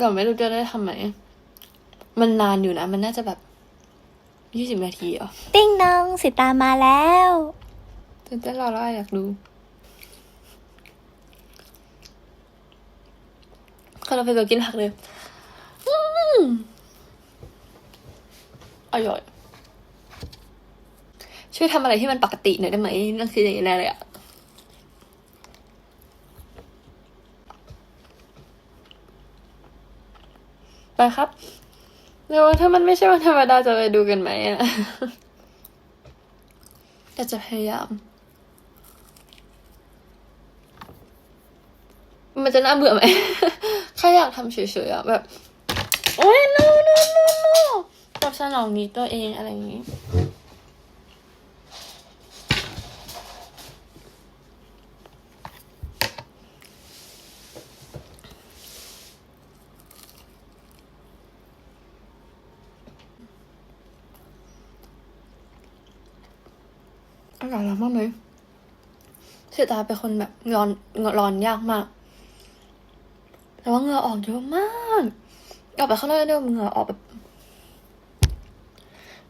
เราไม่รู้จะได้ทำไหม มันนานอยู่นะ มันน่าจะแบบยี่สิบนาทีเหรอะติ้งนองสิตามาแล้วตื่นเต้นรอแล้วอยากดูเขาเราไปกินผักเลยอืมอร่อย ช่วยทำอะไรที่มันปกติหน่อยได้ไหมนั่นคืออย่างนี้แน่เลยอะ ไปครับเดี๋ยวถ้ามันไม่ใช่วันธรรมดาจะไปดูกันไหมอะแต่จะพยายาม มันจะน่าเบื่อไหมแค่อยากทำเฉยๆอะแบบ โอ้ย no no no no ตอบสนองนี้ตัวเองอะไรอย่างนี้ กาศร้อนมากเลยเสียตาเป็นคนแบบร้อนร้อนยากมาก แต่ว่าเหงื่อออกเยอะมากออกไปข้างนอกเดียวเหงื่อออกแบบ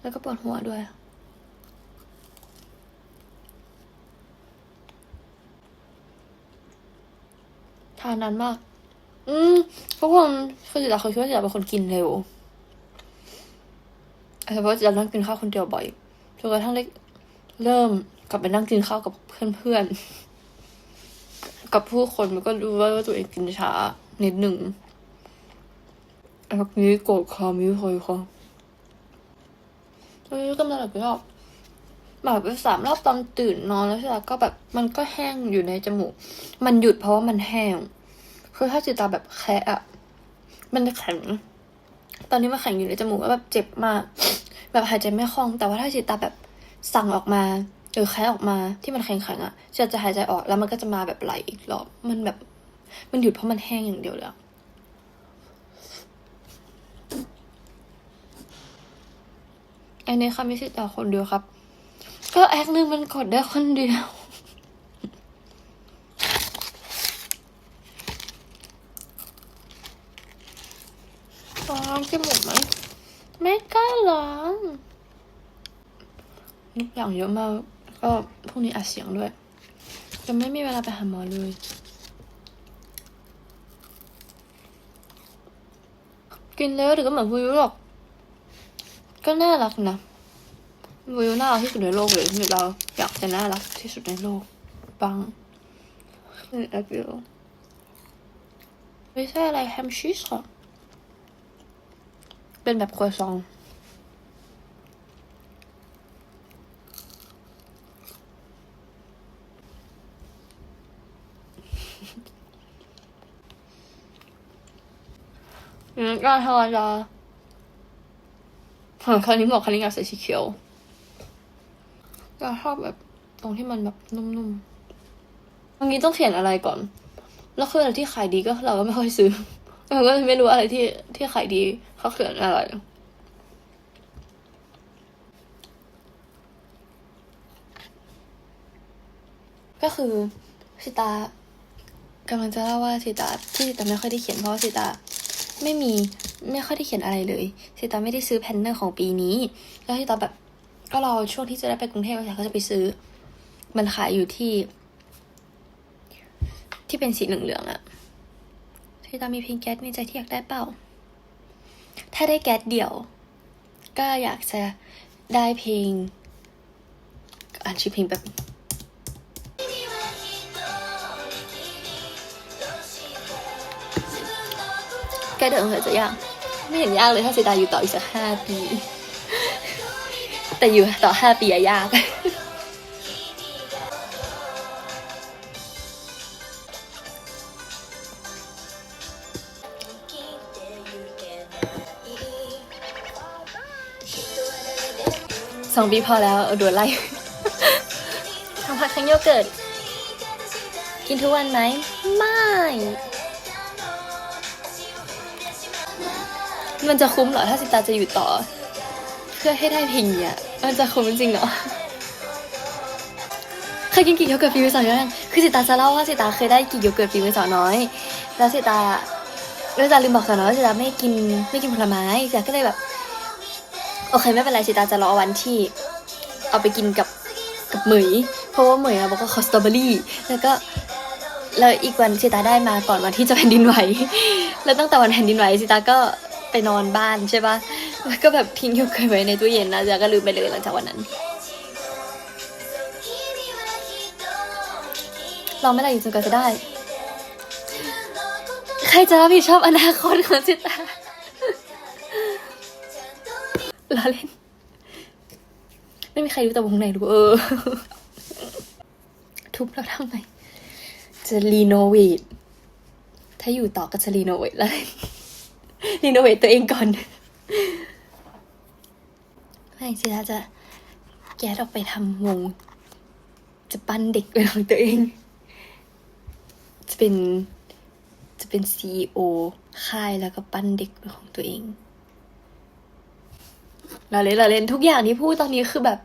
แล้วก็ปวดหัวด้วยทานนานมาก อืมทุกคนคือจิตาเคยคิดว่าจิตาเป็นคนกินเร็วแต่เพราะจิตานั่งกินข้าวคนเดียวบ่อยจนกระทั่งได้เริ่ม กลับไปนั่งกินข้าวกับเพื่อนๆ กับผู้คนมันก็รู้ว่าตัวเองกินช้านิดหนึ่งไอ้พวกนี้โกรธคอมิวคอยคอเฮ้ยกำลังหลับไปรอบแบบไปสามรอบตอนตื่นนอนแล้วใช่ไหมก็แบบมันก็แห้งอยู่ในจมูก มันหยุดเพราะว่ามันแห้ง คือถ้าจิตตาแบบแคะอะมันจะแข็ง ตอนนี้มันแข็งอยู่ในจมูกแล้วแบบเจ็บมาก แบบหายใจไม่คล่อง แต่ว่าถ้าจิตตาแบบสั่งออกมา หรือแคะออกมาที่มันแข็งๆอะจะจะหายใจออกแล้วมันก็จะมาแบบไหลอีกรอบมันแบบ มันหยุดเพราะมันแห้งอย่างเดียวเลยอะอันนี้ค่ะไม่ใช่แต่คนเดียวครับ ก็แอคนึงมันกดได้คนเดียวล้างจมูกไหมไม่กล้าล้างทุกอย่างเยอะมาก ก็พรุ่งนี้อัดเสียงด้วย จะไม่มีเวลาไปหาหมอเลย กินแล้วเดี๋ยวก็เหมือนวิวหรอก ก็น่ารักนะวิวน่ารักที่สุดในโลกเลยที่เราอยากจะน่ารักที่สุดในโลกปังคือแอปวิวไม่ใช่อะไรแฮมชีสค่ะเป็นแบบครัวซอง อืมก็ธรรมดาของคราวนี้บอกคราวนี้อยากใส่สีเขียวก็ชอบแบบตรงที่มันแบบนุ่มๆตรงนี้ต้องเขียนอะไรก่อน แล้วคืออะไรที่ขายดีก็เราก็ไม่ค่อยซื้อเราก็ไม่รู้อะไรที่ที่ขายดีเขาเขียนอะไรก็คือสิตากำลังจะเล่าว่าสิตาที่สิตาไม่ค่อยได้เขียนเพราะว่าสิตา ไม่มีไม่ค่อยได้เขียนอะไรเลยสิตาไม่ได้ซื้อแพนเนอร์ของปีนี้ แล้วสิตาแบบก็รอช่วงที่จะได้ไปกรุงเทพก็จะไปซื้อ มันขายอยู่ที่ ที่เป็นสีเหลืองๆอะสิตามีเพลงแก๊สในใจที่อยากได้เปล่า ถ้าได้แก๊สเดี่ยว ก็อยากจะได้เพลงอ่านชื่อเพลงแบบ แกเดินเหรอจะยาก ไม่เห็นยากเลยถ้าเสียดาอยู่ต่ออีกสักห้าปี แต่อยู่ต่อห้าปีอะยากสองปีพอแล้วเอาโดนไล่ทำผัดคังโยเกิร์ต กินทุกวันไหม ไม่ มันจะคุ้มเหรอถ้าสิตาจะอยู่ต่อ เพื่อให้ได้เพลงเนี่ยมันจะคุ้มจริงเหรอเคยกินกี่โยเกิร์ตฟีมือสาวยังคือสิตาจะเล่าว่าสิตาเคยได้กี่โยเกิร์ตฟีมือสาวน้อย แล้วสิตาแล้วจาลืมบอกกันนะว่าจิตาไม่กินไม่กินผลไม้จิตาก็เลยแบบ โอเคไม่เป็นไรจิตาจะรอวันที่ เอาไปกินกับกับเหมย เพราะว่าเหมยอะบอกว่าขอสตรอเบอรี่ แล้วก็แล้วอีกวันจิตาได้มาก่อนวันที่จะแผ่นดินไหว แล้วตั้งแต่วันแผ่นดินไหวจิตาก็ ไปนอนบ้านใช่ปะแล้วก็แบบทิ้งโยเกิร์ตไว้ในตู้เย็นนะจิตาก็ลืมไปเลยหลังจากวันนั้นรอไม่ได้อยู่จนกว่าจะได้ ใครจะรับผิดชอบอนาคตของจิตาล้อเล่น ไม่มีใครรู้แต่วงไหนรู้เออ ทุบแล้วทำไมจะรีโนเวทถ้าอยู่ต่อก็จะรีโนเวทแล้ว รีโนเวทตัวเองก่อนไม่สิถ้าจะแก๊สออกไปทำวง จะปั้นเด็กเป็นของตัวเอง จะเป็นจะเป็นซีอค่ายแล้วก็ปั้นเด็กเป็นของตัวเองเราเล่นเราเล่นทุกอย่างที่พูดตอนนี้คือแบบ